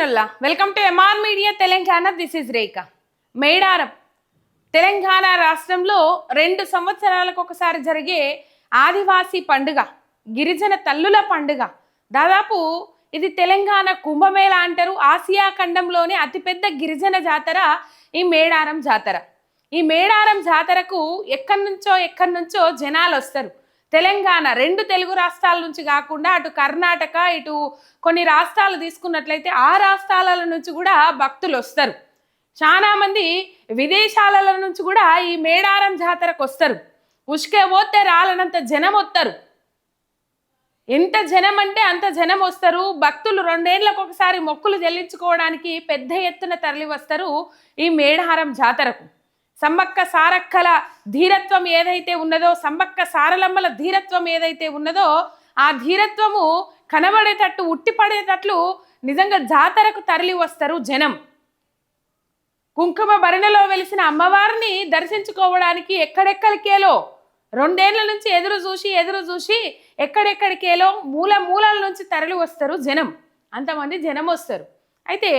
నమస్తే welcome to MR media Telangana this is Rekha Medaram. Telangana రాష్ట్రంలో రెండు సంవత్సరాలకు ఒకసారి జరిగే ఆదివాసీ పండుగ గిరిజన తల్లుల పండుగ. దాదాపు ఇది తెలంగాణ కుంభమేళ అంటారు. ఆసియా ఖండంలోనే అతిపెద్ద గిరిజన జాతర ఈ మేడారం జాతర. ఈ మేడారం జాతరకు ఎక్కడి నుంచో ఎక్కడి నుంచో జనాలు వస్తారు. తెలంగాణ రెండు తెలుగు రాష్ట్రాల నుంచి కాకుండా అటు కర్ణాటక ఇటు కొన్ని రాష్ట్రాలు తీసుకున్నట్లయితే ఆ రాష్ట్రాల నుంచి కూడా భక్తులు వస్తారు. చాలామంది విదేశాల నుంచి కూడా ఈ మేడారం జాతరకు వస్తారు. ఉష్కే పోతే రాలనంత జనం వస్తారు. ఎంత జనం అంటే అంత జనం వస్తారు. భక్తులు రెండేళ్ళకు ఒకసారి మొక్కులు చెల్లించుకోవడానికి పెద్ద ఎత్తున తరలి వస్తారు ఈ మేడారం జాతరకు. సమ్మక్క సారక్కల ధీరత్వం ఏదైతే ఉన్నదో సమ్మక్క సారలమ్మల ధీరత్వం ఏదైతే ఉన్నదో ఆ ధీరత్వము కనబడేటట్టు ఉట్టిపడేటట్లు నిజంగా జాతరకు తరలి వస్తారు జనం. కుంకుమ భరణలో వెలిసిన అమ్మవారిని దర్శించుకోవడానికి ఎక్కడెక్కడికేలో రెండేళ్ళ నుంచి ఎదురు చూసి ఎదురు చూసి ఎక్కడెక్కడికేలో మూల మూలల నుంచి తరలి వస్తారు జనం. అంతమంది జనం వస్తారు. అయితే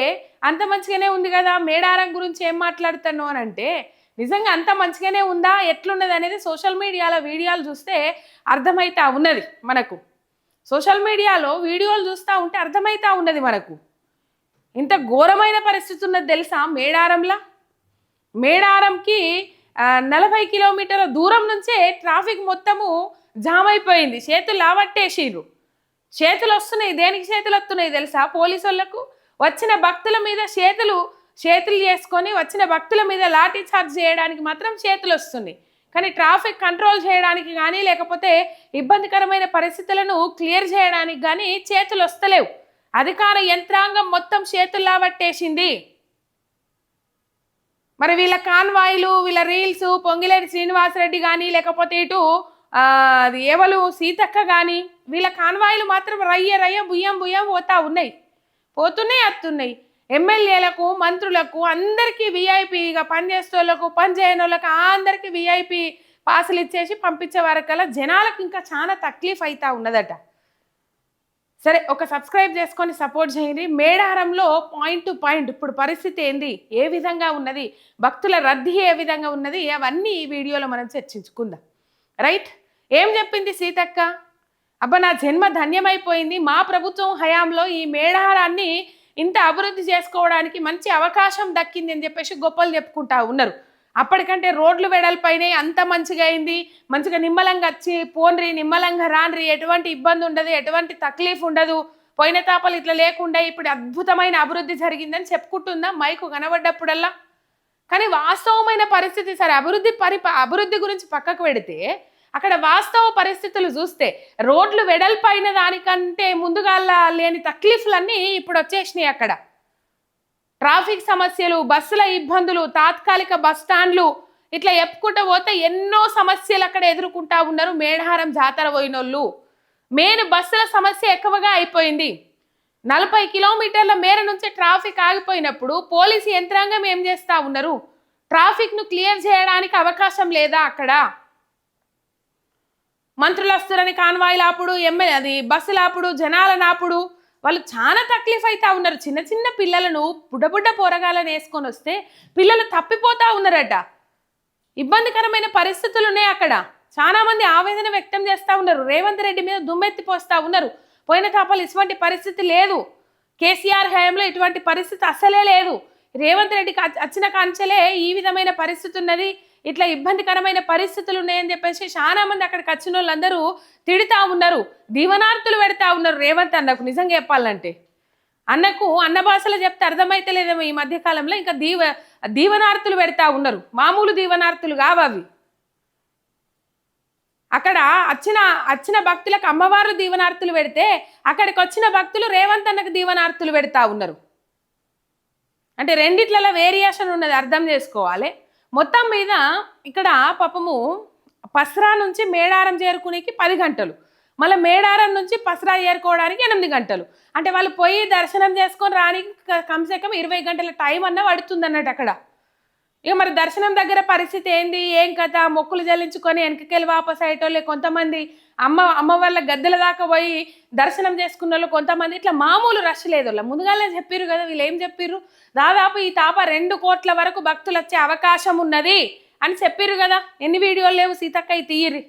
అంత మంచిగానే ఉంది కదా మేడారం గురించి ఏం మాట్లాడుతాను అని అంటే నిజంగా అంత మంచిగానే ఉందా? ఎట్లున్నది అనేది సోషల్ మీడియాలో వీడియోలు చూస్తే అర్థమైతా ఉన్నది మనకు. సోషల్ మీడియాలో వీడియోలు చూస్తూ ఉంటే అర్థమైతా ఉన్నది మనకు. ఇంత ఘోరమైన పరిస్థితి ఉన్నది తెలుసా మేడారంలా? మేడారంకి నలభై కిలోమీటర్ల దూరం నుంచే ట్రాఫిక్ మొత్తము జామ్ అయిపోయింది చేతులు లావట్టేసిర్రు చేతులు వస్తున్నాయి దేనికి చేతులు వస్తున్నాయి తెలుసా? పోలీసు వాళ్ళకు వచ్చిన భక్తుల మీద చేతులు చేతులు చేసుకొని వచ్చిన భక్తుల మీద లాఠీ చార్జ్ చేయడానికి మాత్రం చేతులు వస్తున్నాయి. కానీ ట్రాఫిక్ కంట్రోల్ చేయడానికి కానీ లేకపోతే ఇబ్బందికరమైన పరిస్థితులను క్లియర్ చేయడానికి కానీ చేతులు వస్తలేవు. అధికార యంత్రాంగం మొత్తం చేతులు పట్టేసింది. మరి వీళ్ళ కాన్వాయిలు వీళ్ళ రీల్స్ పొంగిలేటి శ్రీనివాసరెడ్డి కానీ లేకపోతే ఇటు అది ఏవలు సీతక్క కానీ వీళ్ళ కాన్వాయిలు మాత్రం రయ్య రయ్య బుయ్యం బుయ్యం పోతా ఉన్నాయి. పోతున్నాయి అత్తున్నాయి. ఎమ్మెల్యేలకు మంత్రులకు అందరికీ విఐపిగా పనిచేసే వాళ్ళకు పని వాళ్ళకు అందరికీ విఐపి పాసులు ఇచ్చేసి పంపించే వరకల్లా జనాలకు ఇంకా చాలా తక్లీఫ్ అవుతా ఉన్నదట. సరే ఒక సబ్స్క్రైబ్ చేసుకొని సపోర్ట్ చేయండి. మేడారంలో పాయింట్ టు పాయింట్ ఇప్పుడు పరిస్థితి ఏంది? ఏ విధంగా ఉన్నది? భక్తుల రద్దీ ఏ విధంగా ఉన్నది? అవన్నీ ఈ వీడియోలో మనం చర్చించుకుందాం. రైట్? ఏం చెప్పింది సీతక్క? అబ్బా నా జన్మ ధన్యమైపోయింది. మా ప్రభుత్వం హయాంలో ఈ మేడారాన్ని ఇంత అభివృద్ధి చేసుకోవడానికి మంచి అవకాశం దక్కింది అని చెప్పేసి గొప్పలు చెప్పుకుంటా ఉన్నారు. అప్పటికంటే రోడ్లు వెడల్పైనే అంత మంచిగా అయింది. మంచిగా నిమ్మలంగా వచ్చి పోన్రి నిమ్మలంగా రాన్రి ఎటువంటి ఇబ్బంది ఉండదు ఎటువంటి తక్లీఫ్ ఉండదు. పోయిన తాపలు ఇట్లా లేకుండా ఇప్పుడు అద్భుతమైన అభివృద్ధి జరిగిందని చెప్పుకుంటుందా? మైకు కనబడ్డప్పుడల్లా. కానీ వాస్తవమైన పరిస్థితి సరే అభివృద్ధి పరి అభివృద్ధి గురించి పక్కకు పెడితే అక్కడ వాస్తవ పరిస్థితులు చూస్తే రోడ్లు వెడల్పైన దానికంటే ముందుగా లేని తక్లీఫ్లన్నీ ఇప్పుడు వచ్చేసినాయి అక్కడ. ట్రాఫిక్ సమస్యలు బస్సుల ఇబ్బందులు తాత్కాలిక బస్ స్టాండ్లు ఇట్లా చెప్పుకుంటూ పోతే ఎన్నో సమస్యలు అక్కడ ఎదుర్కొంటా ఉన్నారు మేడారం జాతర పోయినోళ్ళు. మెయిన్ బస్సుల సమస్య ఎక్కువగా అయిపోయింది. నలభై కిలోమీటర్ల మేర నుంచి ట్రాఫిక్ ఆగిపోయినప్పుడు పోలీసు యంత్రాంగం ఏం చేస్తా ఉన్నారు? ట్రాఫిక్ను క్లియర్ చేయడానికి అవకాశం లేదా అక్కడ? మంత్రులు వస్తారని కాన్వాయిలు ఆపుడు ఎమ్మెల్యే అది బస్సులు ఆపుడు జనాల నాపుడు వాళ్ళు చాలా తక్లీఫ్ అవుతా ఉన్నారు. చిన్న చిన్న పిల్లలను బుడ్డబుడ్డ పోరగాలను వేసుకొని వస్తే పిల్లలు తప్పిపోతా ఉన్నారట. ఇబ్బందికరమైన పరిస్థితులు ఉన్నాయి అక్కడ. చాలా మంది ఆవేదన వ్యక్తం చేస్తూ ఉన్నారు. రేవంత్ రెడ్డి మీద దుమ్మెత్తి పోస్తా ఉన్నారు. పోయిన తాపాలు ఇటువంటి పరిస్థితి లేదు. కేసీఆర్ హయాంలో ఇటువంటి పరిస్థితి అసలే లేదు. రేవంత్ రెడ్డికి అచ్- వచ్చిన కాంచలే ఈ విధమైన పరిస్థితి ఉన్నది ఇట్లా ఇబ్బందికరమైన పరిస్థితులు ఉన్నాయని చెప్పేసి చాలా మంది అక్కడికి వచ్చిన వాళ్ళందరూ తిడుతూ ఉన్నారు. దీవనార్థులు పెడతా ఉన్నారు. రేవంత్ అన్నకు నిజంగా చెప్పాలంటే. అన్నకు అన్న భాషలో చెప్తే అర్థమైతే లేదేమో ఈ మధ్య కాలంలో. ఇంకా దీవ దీవనార్థులు పెడతా ఉన్నారు. మామూలు దీవనార్థులు కావవి అక్కడ వచ్చిన వచ్చిన భక్తులకు అమ్మవారు దీవనార్థులు పెడితే అక్కడికి వచ్చిన భక్తులు రేవంత్ అన్నకు దీవనార్థులు పెడతా ఉన్నారు. అంటే రెండిట్లలో వేరియేషన్ ఉన్నది. అర్థం చేసుకోవాలి. మొత్తం మీద ఇక్కడ పాపము పస్రా నుంచి మేడారం చేరుకునేకి పది గంటలు. మళ్ళీ మేడారం నుంచి పసరా చేరుకోవడానికి ఎనిమిది గంటలు. అంటే వాళ్ళు పోయి దర్శనం చేసుకొని రానికి కమ్సే కమ్ ఇరవై గంటల టైం అన్న పడుతుంది అన్నట్టు అక్కడ. ఇక మరి దర్శనం దగ్గర పరిస్థితి ఏంది? ఏం కథ? మొక్కులు చెల్లించుకొని వెనకకెళ్ళి వాపస్ అయ్యేటోళ్ళే కొంతమంది అమ్మ అమ్మ వాళ్ళ గద్దెల దాకా పోయి దర్శనం చేసుకున్న వాళ్ళు కొంతమంది ఇట్లా మామూలు రష్ లేదు వాళ్ళ. ముందుగానే చెప్పిర్రు కదా వీళ్ళు ఏం చెప్పిర్రు? దాదాపు ఈ తాప రెండు కోట్ల వరకు భక్తులు వచ్చే అవకాశం ఉన్నది అని చెప్పిర్రు కదా. ఎన్ని వీడియోలు లేవు సీతక్క ఈ తీయరి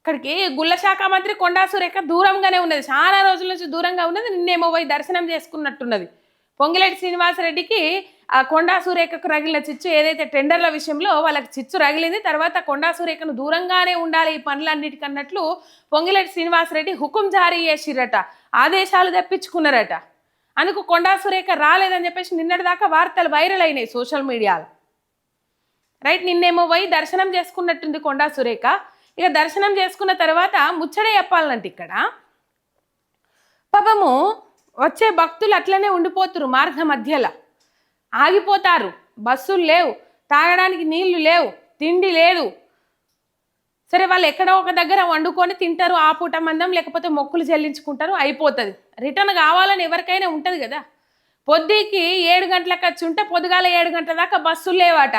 ఇక్కడికి గుళ్ళ శాఖ మంత్రి కొండా సురేఖ దూరంగానే ఉన్నది. చాలా రోజుల నుంచి దూరంగా ఉన్నది. నిన్నేమో పోయి దర్శనం చేసుకున్నట్టున్నది. పొంగిరెడ్డి శ్రీనివాసరెడ్డికి ఆ కొండా సురేఖకు రగిలిన చిచ్చు ఏదైతే టెండర్ల విషయంలో వాళ్ళకి చిచ్చు రగిలింది తర్వాత కొండా సురేఖను దూరంగానే ఉండాలి ఈ పనులన్నిటికన్నట్లు పొంగిలేటి శ్రీనివాసరెడ్డి హుకుం జారీ చేసిరట ఆదేశాలు తెప్పించుకున్నారట. అందుకు కొండా సురేఖ రాలేదని చెప్పేసి నిన్నటిదాకా వార్తలు వైరల్ అయినాయి సోషల్ మీడియాలో. రైట్ నిన్నేమో పోయి దర్శనం చేసుకున్నట్టుంది కొండా సురేఖ. ఇక దర్శనం చేసుకున్న తర్వాత ముచ్చడే చెప్పాలంటే ఇక్కడ. పాపము వచ్చే భక్తులు అట్లనే ఉండిపోతురు మార్గ మధ్యలో. ఆగిపోతారు. బస్సులు లేవు. తాగడానికి నీళ్ళు లేవు. తిండి లేదు. సరే వాళ్ళు ఎక్కడో ఒక దగ్గర వండుకొని తింటారు ఆ పూట మందం లేకపోతే మొక్కులు చెల్లించుకుంటారు అయిపోతుంది. రిటర్న్ కావాలని ఎవరికైనా ఉంటుంది కదా. పొద్దుకి ఏడు గంటలకు వచ్చి ఉంటే పొద్దుగాల ఏడు గంటల దాకా బస్సులు లేవాట.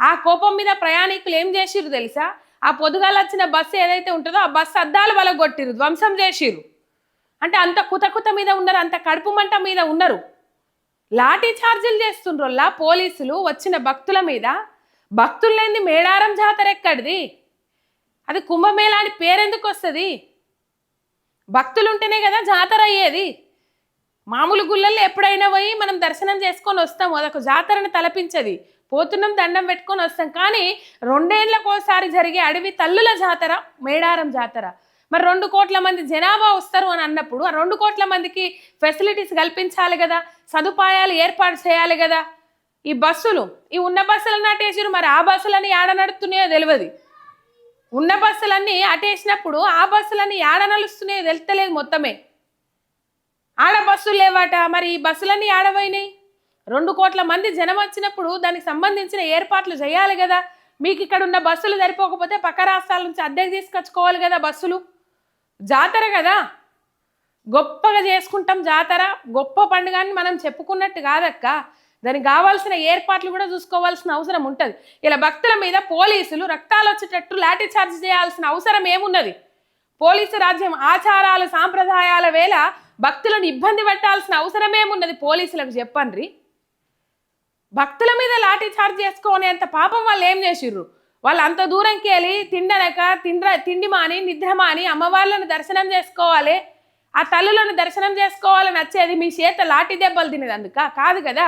ఆ కోపం మీద ప్రయాణికులు ఏం చేసిర్రు తెలుసా? ఆ పొద్దుగాల వచ్చిన బస్సు ఏదైతే ఉంటుందో ఆ బస్సు అద్దాలు వలగొట్టిరు ధ్వంసం చేసిర్రు. అంటే అంత కుత కుత మీద ఉన్నారు అంత కడుపు మంట మీద ఉన్నారు. లాఠీ ఛార్జీలు చేస్తుండ్రోల్లా పోలీసులు వచ్చిన భక్తుల మీద? భక్తులు లేని మేడారం జాతర ఎక్కడిది? అది కుంభమేళా అని పేరెందుకు వస్తుంది? భక్తులు ఉంటేనే కదా జాతర అయ్యేది. మామూలు గుళ్ళల్లో ఎప్పుడైనా పోయి మనం దర్శనం చేసుకొని వస్తాం అదొక జాతరను తలపించది. పోతున్నాం దండం పెట్టుకొని వస్తాం. కానీ రెండేళ్ళకు ఒకసారి జరిగే అడవి తల్లుల జాతర మేడారం జాతర. మరి రెండు కోట్ల మంది జనాభా వస్తారు అని అన్నప్పుడు ఆ రెండు కోట్ల మందికి ఫెసిలిటీస్ కల్పించాలి కదా సదుపాయాలు ఏర్పాటు చేయాలి కదా. ఈ బస్సులు ఈ ఉన్న బస్సులు నాటేసారు మరి ఆ బస్సులని ఏడ నడుస్తున్నాయో తెలియదు ఉన్న బస్సులన్నీ అటేసినప్పుడు ఆ బస్సులన్నీ ఏడ నడుస్తున్నాయో తెలుస్తలేదు మొత్తమే. ఆడ బస్సులు లేవాట మరి ఈ బస్సులన్నీ ఆడపోయినాయి రెండు కోట్ల మంది జనం వచ్చినప్పుడు దానికి సంబంధించిన ఏర్పాట్లు చేయాలి కదా. మీకు ఇక్కడ ఉన్న బస్సులు సరిపోకపోతే పక్క రాష్ట్రాల నుంచి అద్దెకు తీసుకొచ్చుకోవాలి కదా బస్సులు. జాతర కదా? గొప్పగా చేసుకుంటాం జాతర గొప్ప పండుగ అని మనం చెప్పుకున్నట్టు కాదక్క. దానికి కావాల్సిన ఏర్పాట్లు కూడా చూసుకోవాల్సిన అవసరం ఉంటుంది. ఇలా భక్తుల మీద పోలీసులు రక్తాలు వచ్చేటట్టు లాఠీ చార్జ్ చేయాల్సిన అవసరం ఏమున్నది? పోలీసు రాజ్యం ఆచారాలు సాంప్రదాయాల వేళ భక్తులను ఇబ్బంది పెట్టాల్సిన అవసరం ఏమున్నది? పోలీసులకు చెప్పండి భక్తుల మీద లాఠీ చార్జ్ చేసుకునేంత పాపం వాళ్ళు ఏం చేసిర్రు? వాళ్ళు అంత దూరంకి వెళ్ళి తిండనక తిండ్ర తిండి మాని నిద్ర మాని అమ్మవార్లను దర్శనం చేసుకోవాలి. ఆ తల్లులను దర్శనం చేసుకోవాలని వచ్చేది మీ చేత లాఠీ దెబ్బలు తినేది అందుక? కాదు కదా.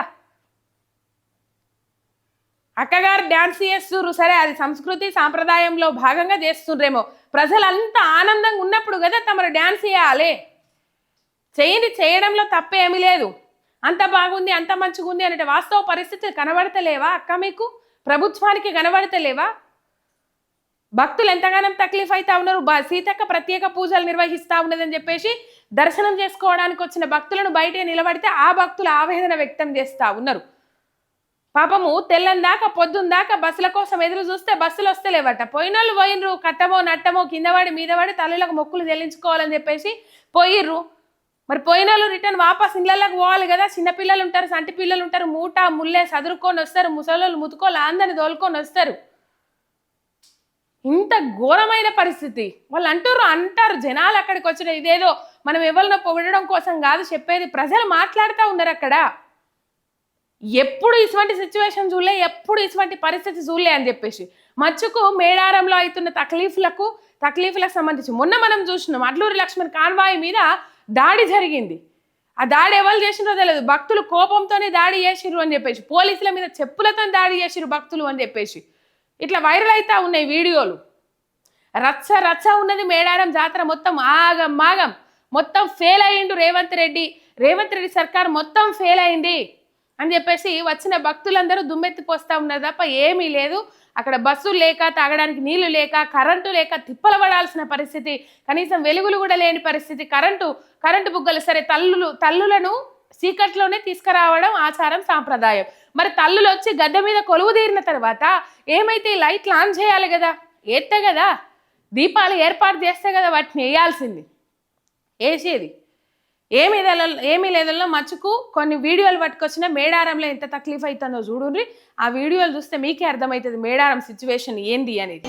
అక్కగారు డ్యాన్స్ చేస్తుర్రు. సరే అది సంస్కృతి సాంప్రదాయంలో భాగంగా చేస్తుండ్రేమో. ప్రజలంతా ఆనందంగా ఉన్నప్పుడు కదా తమరు డ్యాన్స్ చేయాలి. చేయండి చేయడంలో తప్పేమీ లేదు. అంత బాగుంది అంత మంచిగా ఉంది అనే వాస్తవ పరిస్థితి కనబడతలేవా అక్క మీకు? ప్రభుత్వానికి కనబడతలేవా? భక్తులు ఎంతగానో తక్లీఫ్ అవుతా ఉన్నారు. బ- సీతక్క ప్రత్యేక పూజలు నిర్వహిస్తూ ఉన్నదని చెప్పేసి దర్శనం చేసుకోవడానికి వచ్చిన భక్తులను బయటే నిలబడితే ఆ భక్తులు ఆవేదన వ్యక్తం చేస్తూ ఉన్నారు. పాపము తెల్లని దాకా పొద్దున్న దాకా బస్సుల కోసం ఎదురు చూస్తే బస్సులు వస్తలేవట. పోయినోళ్ళు పోయినరు కట్టమో నట్టమో కిందవాడి మీదవాడి తల్లులకు మొక్కులు చెల్లించుకోవాలని చెప్పేసి పోయిర్రు. మరి పోయిన వాళ్ళు రిటర్న్ వాపస్ ఇళ్ళకి పోవాలి కదా. చిన్నపిల్లలు ఉంటారు సంటి పిల్లలు ఉంటారు మూట ముల్లే సదురుకొని వస్తారు ముసలోళ్ళు ముతుకోలు అందరిని తోలుకొని వస్తారు. ఇంత ఘోరమైన పరిస్థితి. వాళ్ళు అంటారు అంటారు జనాలు అక్కడికి వచ్చిన ఇదేదో మనం ఎవరినో పొగడడం కోసం కాదు చెప్పేది. ప్రజలు మాట్లాడుతూ ఉన్నారు అక్కడ. ఎప్పుడు ఇటువంటి సిచ్యువేషన్ చూడలే ఎప్పుడు ఇటువంటి పరిస్థితి చూడలే అని చెప్పేసి. మచ్చుకు మేడారంలో అవుతున్న తక్లీఫ్లకు తక్లీఫ్లకు సంబంధించి మొన్న మనం చూసినాం అడ్లూరి లక్ష్మణ్ కాన్వాయ్ మీద దాడి జరిగింది. ఆ దాడి ఎవరు చేసినో తెలియదు భక్తులు కోపంతోనే దాడి చేసిరు అని చెప్పేసి. పోలీసుల మీద చెప్పులతో దాడి చేసిరు భక్తులు అని చెప్పేసి. ఇట్లా వైరల్ అవుతా ఉన్నాయి వీడియోలు. రచ్చ రచ్చ ఉన్నది మేడారం జాతర మొత్తం ఆగం మాగం. మొత్తం ఫెయిల్ అయ్యిండు రేవంత్ రెడ్డి. రేవంత్ రెడ్డి సర్కార్ మొత్తం ఫెయిల్ అయింది అని చెప్పేసి వచ్చిన భక్తులందరూ దుమ్మెత్తిపోస్తూ ఉన్నారు తప్ప ఏమీ లేదు. అక్కడ బస్సులు లేక తాగడానికి నీళ్ళు లేక కరెంటు లేక తిప్పలు పడాల్సిన పరిస్థితి. కనీసం వెలుగులు కూడా లేని పరిస్థితి. కరెంటు కరెంటు బుగ్గలు సరే తల్లులు తల్లులను చీకట్లోనే తీసుకురావడం ఆచారం సాంప్రదాయం మరి తల్లులు వచ్చి గద్దె మీద కొలువు తీరిన తర్వాత ఏమైతే లైట్లు ఆన్ చేయాలి కదా ఎత్తే కదా దీపాలు ఏర్పాటు చేస్తే కదా వాటిని వేయాల్సింది వేసేది ఏమీ ఏమీ లేదల్లో మచ్చుకు కొన్ని వీడియోలు పట్టుకొచ్చిన మేడారంలో ఎంత తక్లీఫ్ అవుతుందో చూడండి ఆ వీడియోలు చూస్తే మీకే అర్థమవుతుంది మేడారం సిచ్యువేషన్ ఏంది అనేది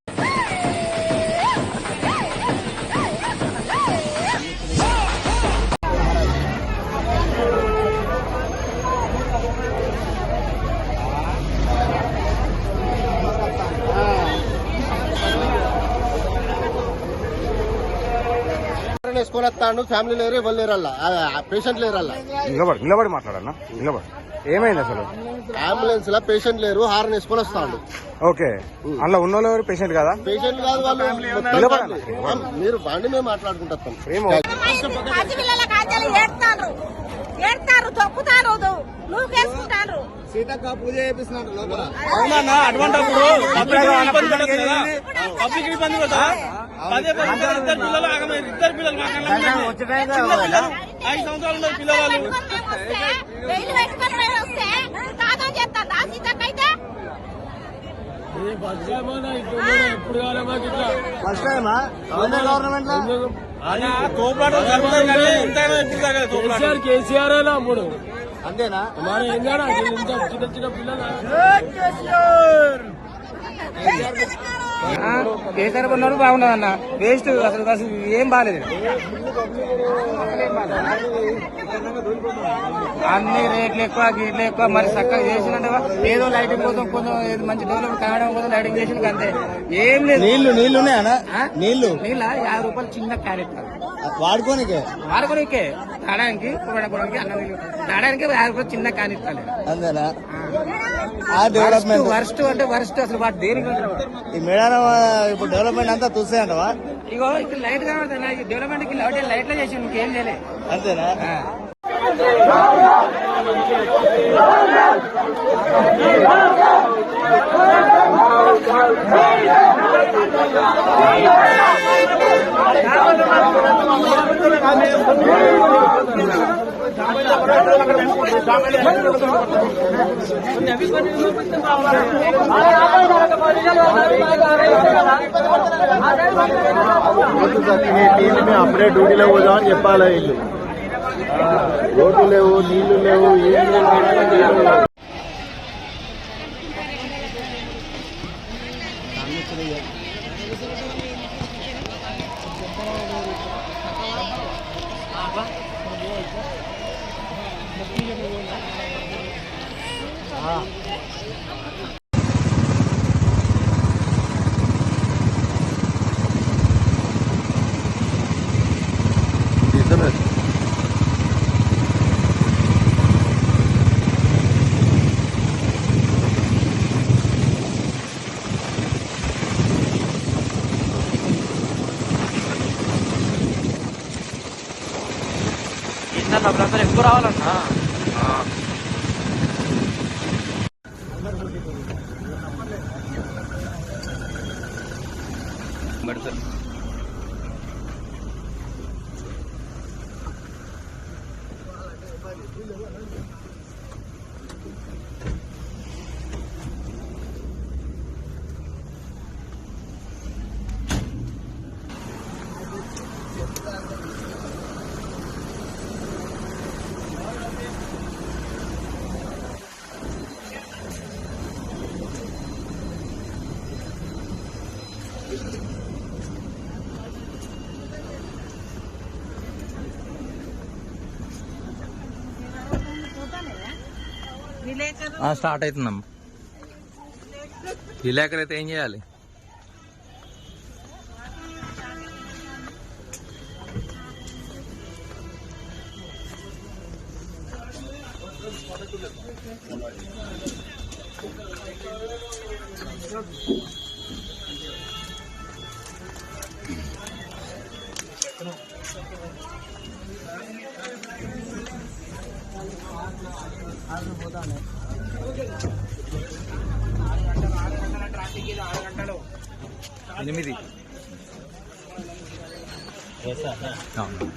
వేసుకొని వస్తాడు ఫ్యామిలీ లేరు ఎవరు లేరల్లా? పేషెంట్ లేరల్లా? నిలబడి నిలబడి మాట్లాడన్నా? నిలబడి. ఏమైంది అసలు? అంబులెన్స్ లా పేషెంట్ లేరు హార్న్ వేసుకొని వస్తాడు. ఓకే. అందులో ఉన్న వాళ్ళు ఎవరు? పేషెంట్ కదా? పేషెంట్ కాదు వాళ్ళు. మీరు బండి మేము మాట్లాడుకుంటాం ఏడతారు. తొక్కుతారు సీతక్క పూజ చేపిస్తున్నాడు లోపల. అవునన్నా అటువంటిప్పుడు పబ్లిక్ ఇబ్బంది కదా? పదే పదే ఇద్దరు ఇద్దరు పిల్లలు ఆగలేదు ఇద్దరు పిల్లలు మా కళ్ళ ముందే. చిన్న పిల్లలు. ఐదు సంవత్సరాలు ఉన్న పిల్లలు వెయిలు పెట్టుకొని మేము వస్తే కాదని చెప్తారు ఆ సీతకైతే ఫస్ట్ టైమా గవర్నమెంట్ కేసీఆర్ అమ్ముడు? అంతేనా? ఇంత చిన్న చిన్న పిల్లలు. కేసీఆర్ కొన్నాడు బాగున్నది అన్న వేస్ట్ అసలు అసలు ఏం బాగాలేదు అన్ని రేట్లు ఎక్కువ గీట్లు ఎక్కువ మరి చక్కగా చేసినట్టు ఏదో లైటింగ్ కోసం కొంచెం ఏదో మంచి డెవలప్ కావడం కోసం లైటింగ్ చేసిన అంతే. ఏం లేదు. నీళ్ళు నీళ్ళు ఉన్నాయనా ఆ? నీళ్ళు? నీళ్ళ? యాభై రూపాయలు చిన్న క్యారెట్ వాడుకోనికే? వాడుకోనికే. తాడానికి అన్న నీళ్ళు తాడానికి యాభై రూపాయలు చిన్న కానిస్తాను అంతేనా? ఆ డెవలప్మెంట్ వర్స్ట్ అంటే వర్స్ట్ అసలు వాటి దేనికి? ఈ మేడారం ఇప్పుడు డెవలప్మెంట్ అంతా చూస్తాయంటవా ఇగో ఇక్కడ లైట్ కనబడుతుంది డెవలప్మెంట్కి లైట్ లైట్లో చేసి ఇంకేం చేయలేదు అంతేనా? నీళ్ళు మేము అప్పుడే డ్యూటీలో పోదామని చెప్పాలి వీళ్ళు రోడ్లు లేవు నీళ్ళు లేవు ఏం లేవు. 아. Laboratorios por ahora nada. Um, start అవుతుందమ్మా విలేకరైతే ఏం చేయాలి Thank you. ఎనిమిది